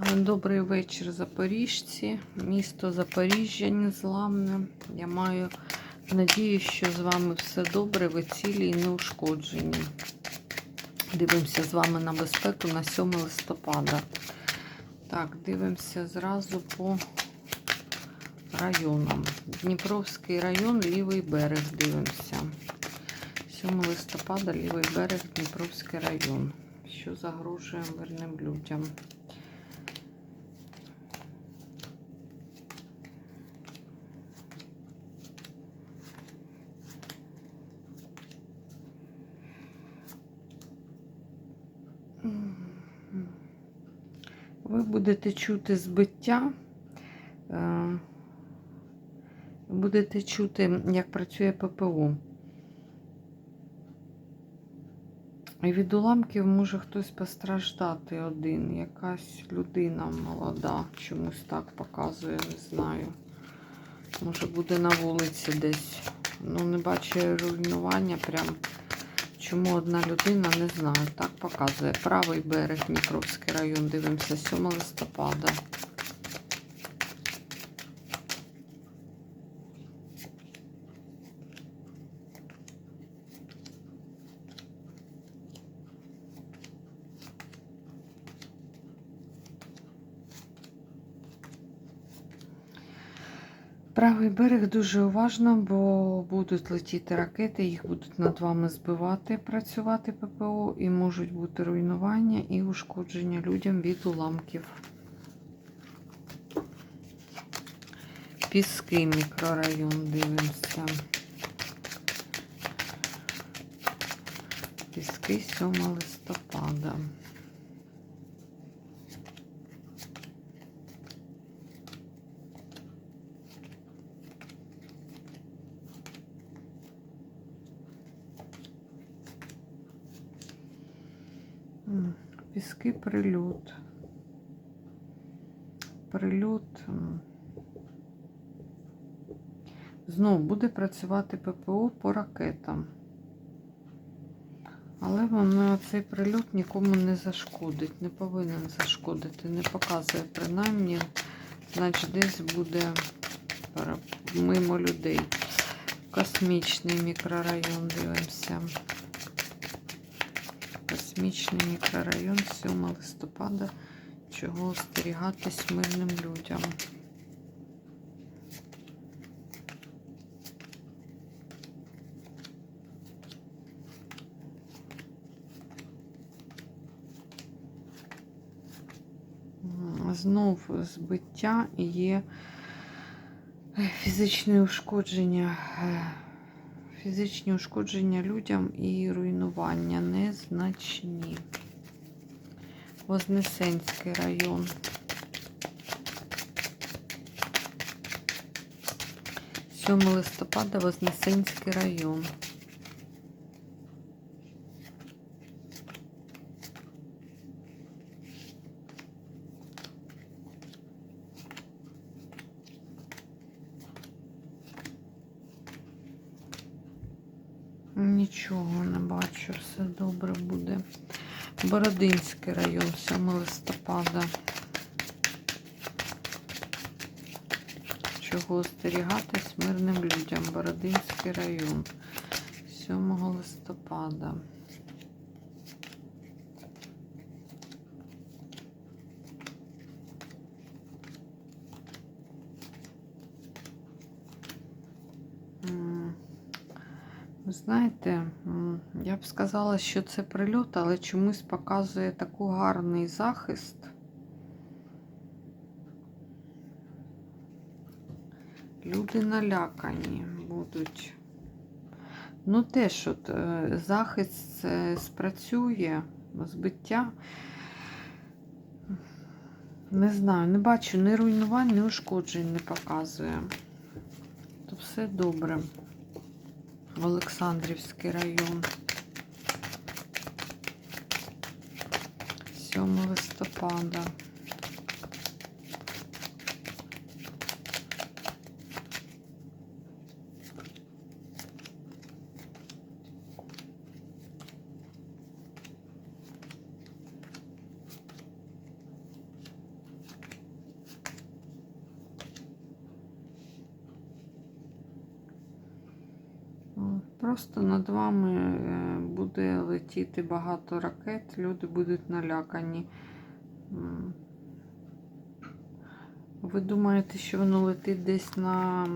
Добрий вечір, запоріжці. Місто Запоріжжя незламне. Я маю надію, що з вами все добре, ви цілі і неушкоджені. Дивимося з вами на безпеку на 7 листопада. Так, дивимося зразу по районам. Дніпровський район, лівий берег. Дивимося. 7 листопада, лівий берег, Дніпровський район. Що загрожує мирним людям? Ви будете чути збиття, е, будете чути, як працює ППО. І від уламків може хтось постраждати один. Якась людина молода. Чомусь так показує, не знаю. Може буде на вулиці десь. Ну, не бачу руйнування прям. Чому одна людина, не знаю. Так показує. Правий берег Дніпровський район. Дивимося 7 листопада. Правий берег дуже уважно, бо будуть летіти ракети, їх будуть над вами збивати, працювати ППО, і можуть бути руйнування і ушкодження людям від уламків. Піски мікрорайон дивимося. Піски 7 листопада. М, Піски прильот. Прильот. Знову буде працювати ППО по ракетам. Але воно цей прильот нікому не зашкодить, не повинен зашкодити, не показує принаймні, значить десь буде мимо людей. Космічний мікрорайон дивимося. Космічний мікрорайон 7 листопада. Чого остерігатись мирним людям. Знов збиття є е, фізичне ушкодження. Фізичні ушкодження людям і руйнування незначні. Вознесенський район. Сьоме листопада Вознесенський район. Нічого не бачу, все добре буде. Бородинський район, 7 листопада. Чого остерігатись мирним людям? Бородинський район, 7 листопада. Знаєте, я б сказала, що це прильот, але чомусь показує таку гарний захист. Люди налякані будуть. Ну, теж от е, захист е, спрацює, збиття. Не знаю, не бачу ні руйнувань, ні ушкоджень не показує. То все добре. Олександрівський район. 7 листопада. Просто над вами е, буде летіти багато ракет, люди будуть налякані. Ви думаєте, що воно летить десь на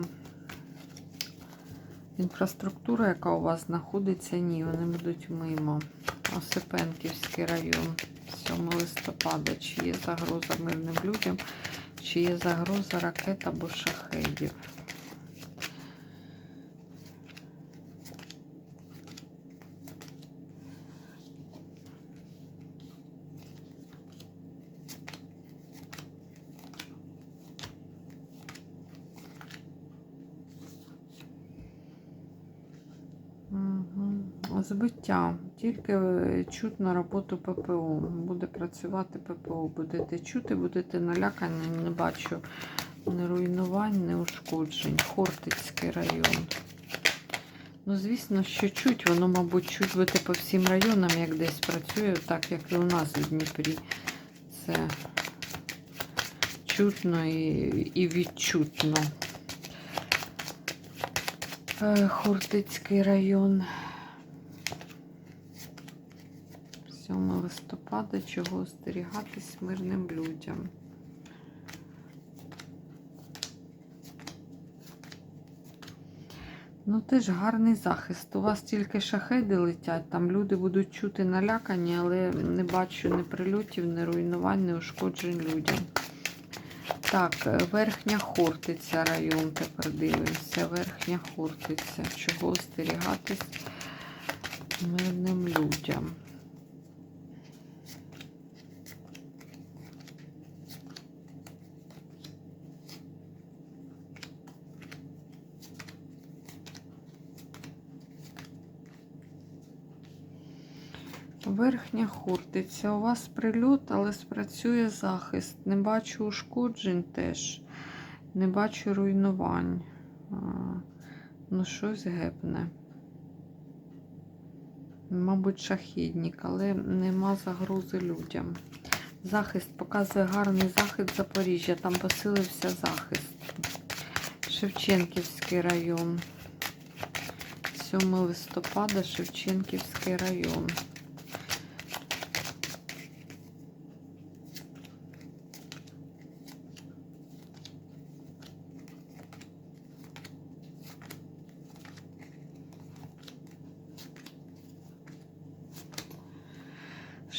інфраструктуру, яка у вас знаходиться? Ні, вони будуть мимо. Осипенківський район 7 листопада. Чи є загроза мирним людям, чи є загроза ракет або шахедів? Збиття. Тільки е, чутно роботу ППО. Буде працювати ППО. Будете чути, будете налякані, не бачу ні руйнувань, ні ушкоджень. Хортицький район. Ну, звісно, що чуть, воно, мабуть, чуть буде по всім районам, як десь працює, так як і у нас в Дніпрі. Це чутно і, і відчутно. Е, Хортицький район. 7 листопада, чого остерігатись мирним людям. Ну, теж гарний захист. У вас тільки шахеди летять, там люди будуть чути налякані, але не бачу ні прильотів, ні руйнувань, ні ушкоджень людям. Так, е, Верхня Хортиця район тепер дивимося. Верхня Хортиця. Чого остерігатись мирним людям? Верхня Хортиця. У вас прильот, але спрацює захист. Не бачу ушкоджень теж. Не бачу руйнувань. А, Ну, щось гепне. Мабуть, шахідник, але нема загрози людям. Захист показує гарний захист Запоріжжя. Там посилився захист. Шевченківський район. 7 листопада, Шевченківський район.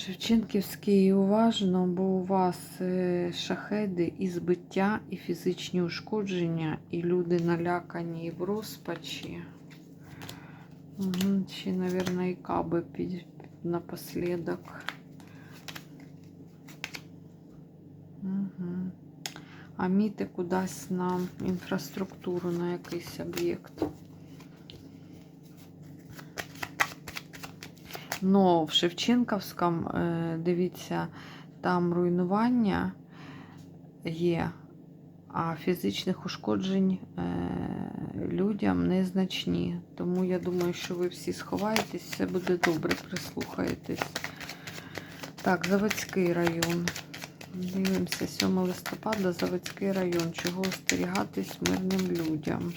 Шевченківський уважно, бо у вас е, шахеди і збиття, і фізичні ушкодження, і люди налякані і в розпачі. Угу. Ще, мабуть, і каби під, напослідок. Угу. А міти кудись на інфраструктуру, на якийсь об'єкт. Но в Шевченківському, е, дивіться, там руйнування є, а фізичних ушкоджень е, людям незначні. Тому я думаю, що ви всі сховаєтесь, все буде добре, прислухаєтесь. Так, Заводський район. Дивимося, 7 листопада, Заводський район. Чого остерігатись мирним людям?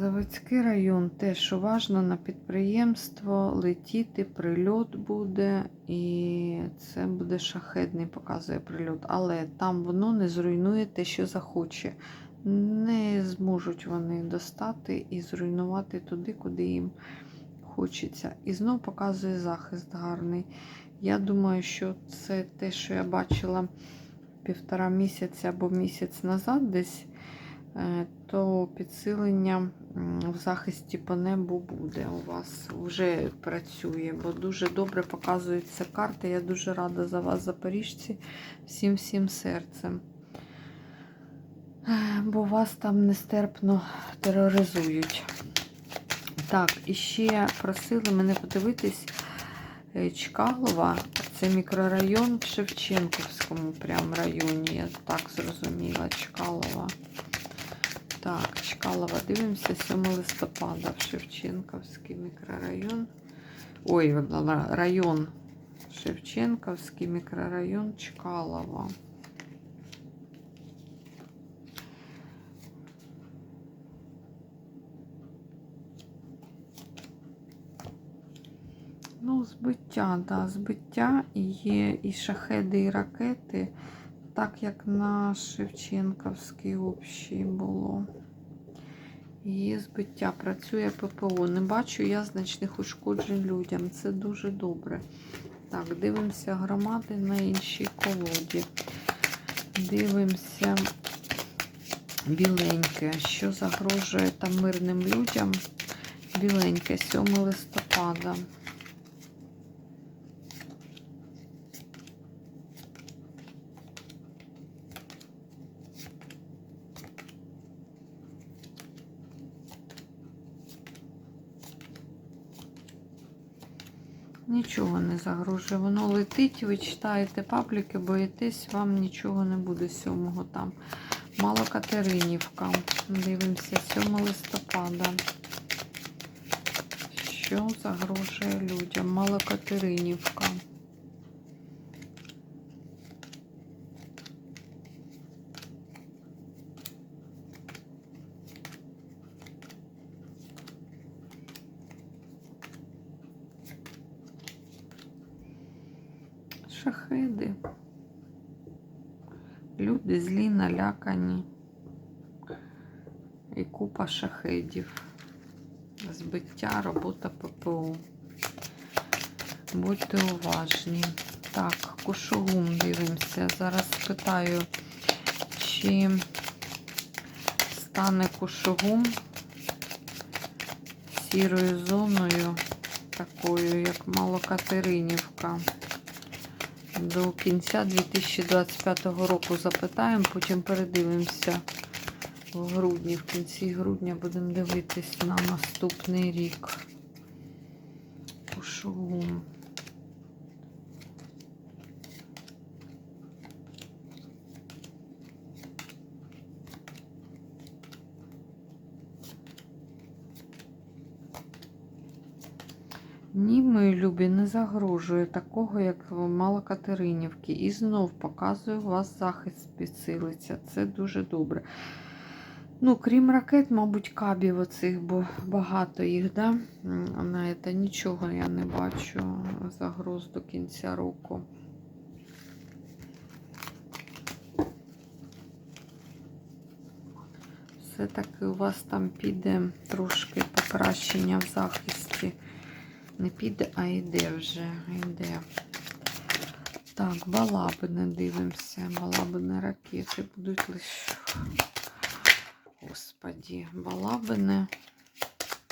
Заводський район теж уважно на підприємство летіти, прильот буде, і це буде шахедний, показує прильот. Але там воно не зруйнує те, що захоче. Не зможуть вони достати і зруйнувати туди, куди їм хочеться. І знов показує захист гарний. Я думаю, що це те, що я бачила півтора місяця або місяць назад десь. Е, то підсилення в захисті по небу буде у вас вже працює, бо дуже добре показується карта. Я дуже рада за вас, запоріжці, всім всім серцем. Е, Бо вас там нестерпно тероризують. Так, і ще просили мене подивитись е, Чкалова. Це мікрорайон в Шевченківському прям районі. Я так зрозуміла, Чкалова. Так, Чкалова, дивимося 7 листопада в Шевченківський мікрорайон. Ой, район Шевченківський мікрорайон Чкалова. Ну, збиття, да, збиття і є і шахеди, і ракети, так як на Шевченківській общій було. Є збиття, працює ППО. Не бачу я значних ушкоджень людям. Це дуже добре. Так, дивимося громади на іншій колоді. Дивимося біленьке, що загрожує там мирним людям. Біленьке, 7 листопада. Нічого не загрожує. Воно летить, ви читаєте пабліки, боїтесь, вам нічого не буде сьомого там. Мало Катеринівка. Дивимося, 7 листопада. Що загрожує людям? Малокатеринівка. Шахеди. Люди злі, налякані. І купа шахедів. Збиття, робота ППО. Будьте уважні. Так, кушугум дивимося. Зараз спитаю, чи стане кушугум сірою зоною, такою, як Малокатеринівка до кінця 2025 року запитаємо, потім передивимося в грудні. В кінці грудня будемо дивитись на наступний рік. Пошугум. Ні, мої любі, не загрожує такого, як Малокатеринівки. І знов показую, у вас захист підсилиться. Це дуже добре. Ну, крім ракет, мабуть, кабів оцих, бо багато їх, да? На нічого я не бачу загроз до кінця року. Все-таки у вас там піде трошки покращення в захисті. Не піде, а йде вже, йде. Так, балабини дивимося. Балабини ракети будуть лише. Господі, балабини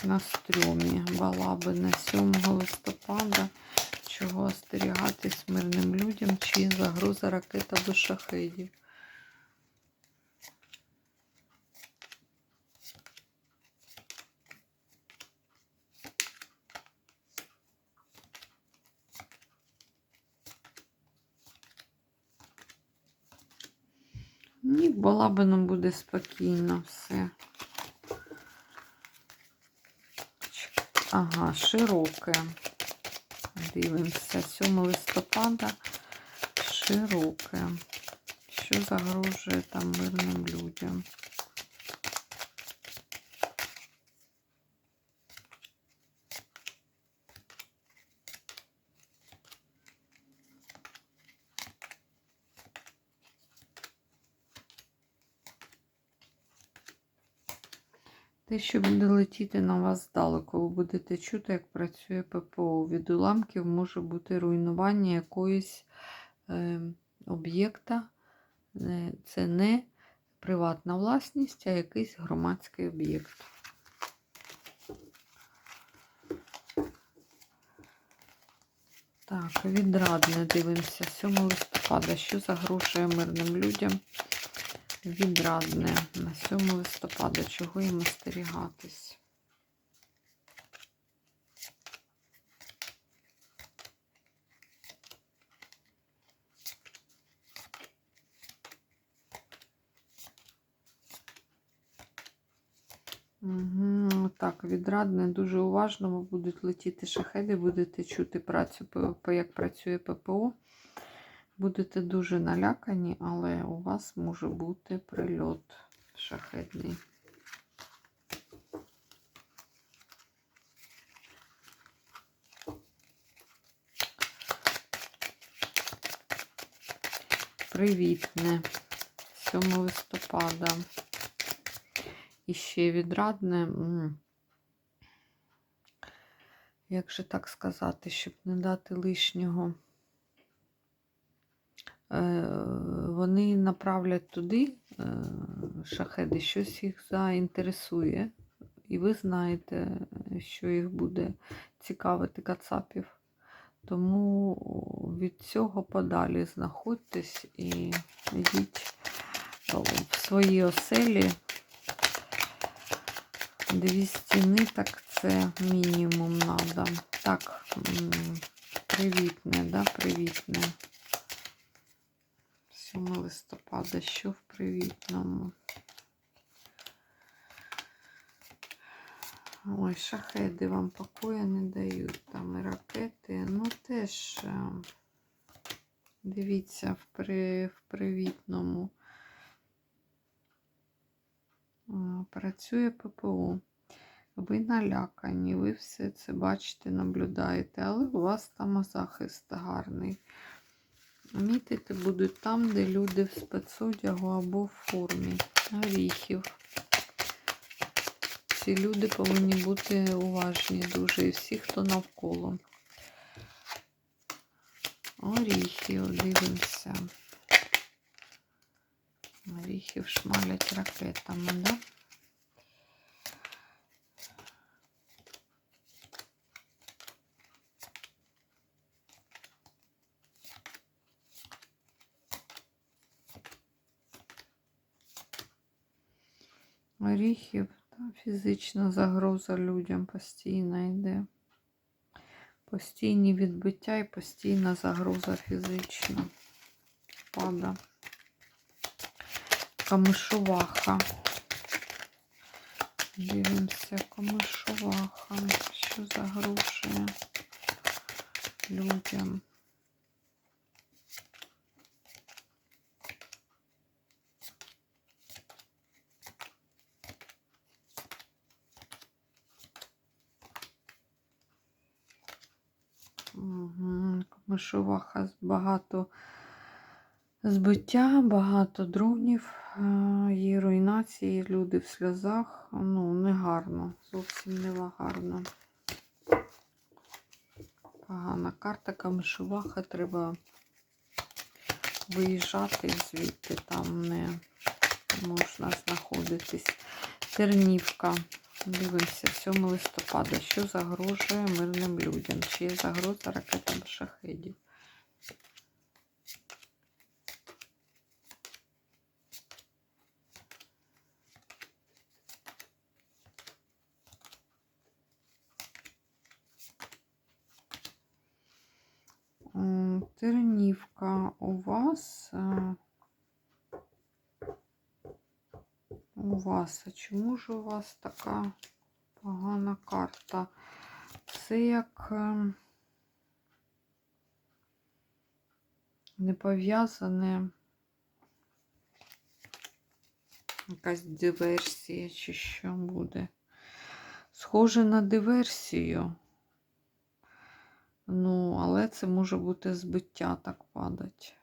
на стрьомі. Балабини 7 листопада. Чого остерігатись мирним людям, чи загроза ракета до шахедів. Ні, балабином буде спокійно все. Ага, широке. Дивимося, 7 листопада широке. Що загрожує там мирним людям? Те, що буде летіти на вас здалеку, ви будете чути, як працює ППО. Від уламків може бути руйнування якоїсь е, об'єкта. Це не приватна власність, а якийсь громадський об'єкт. Так, відрадне дивимося 7 листопада. Що загрожує мирним людям? Відрадне на 7 листопада. Чого їм остерігатись? Угу. Так, відрадне, дуже уважно, будуть летіти шахеди, будете чути працю, як працює ППО. Будете дуже налякані, але у вас може бути прильот шахедний. Привітне 7 листопада. І ще відрадне. Як же так сказати, щоб не дати лишнього. Е, Вони направлять туди е, шахеди, щось їх заінтересує. І ви знаєте, що їх буде цікавити кацапів. Тому від цього подалі знаходьтесь і йдіть в свої оселі. Дві стіни, так це мінімум надо. Так, привітне, да, привітне. 7 листопада, що в привітному? Ой, шахеди вам покоя не дають. Там і ракети. Ну теж е, дивіться в, при, в привітному. Е, Працює ППО. Ви налякані, ви все це бачите, наблюдаєте, але у вас там захист гарний. Мітити будуть там, де люди в спецодягу або в формі горіхів. Ці люди повинні бути уважні дуже і всі, хто навколо. Оріхи, дивимося. Оріхів шмалять ракетами, да? Оріхів, та фізична загроза людям постійно йде. Постійні відбиття і постійна загроза фізична. Пада. Камишуваха. Дивимося, камишуваха. Що загрожує людям. Угу. Багато збиття, багато дронів, е, є руйнації, люди в сльозах. Ну, не гарно, зовсім не гарно. Погана карта камишуваха, треба виїжджати звідти, там не можна знаходитись. Тернівка. Дивимося, 7 листопада. Що загрожує мирним людям? Чи є загроза ракетам шахедів? Тернівка у вас. е, У вас, а чому ж у вас така погана карта? Це як е, не пов'язане якась диверсія, чи що буде. Схоже на диверсію. Ну, але це може бути збиття так падать.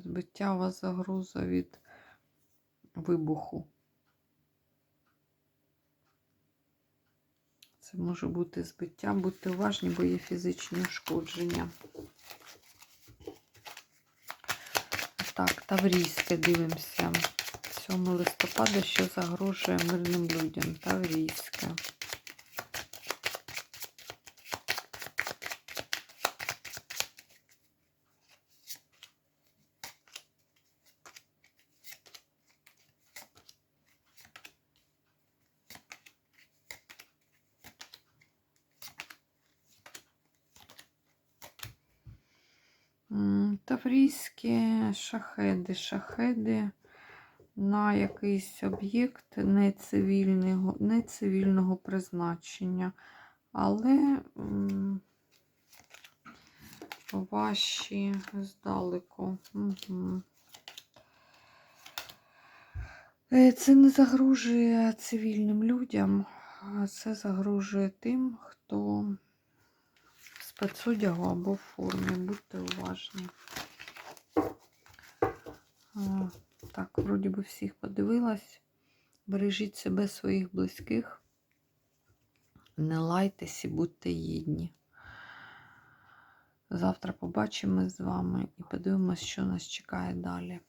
Збиття у вас загроза від вибуху. Це може бути збиття. Будьте уважні, бо є фізичні ушкодження. Так, Таврійське дивимося. 7 листопада, що загрожує мирним людям. Таврійське. М, Таврійські шахеди, шахеди на якийсь об'єкт нецивільного, нецивільного призначення. Але м, ваші здалеку. Угу. Це не загрожує цивільним людям, це загрожує тим, хто в спецодягу або в формі. Будьте уважні. Так, вроді би всіх подивилась. Бережіть себе, своїх близьких. Не лайтесь і будьте гідні. Завтра побачимо з вами і подивимось, що нас чекає далі.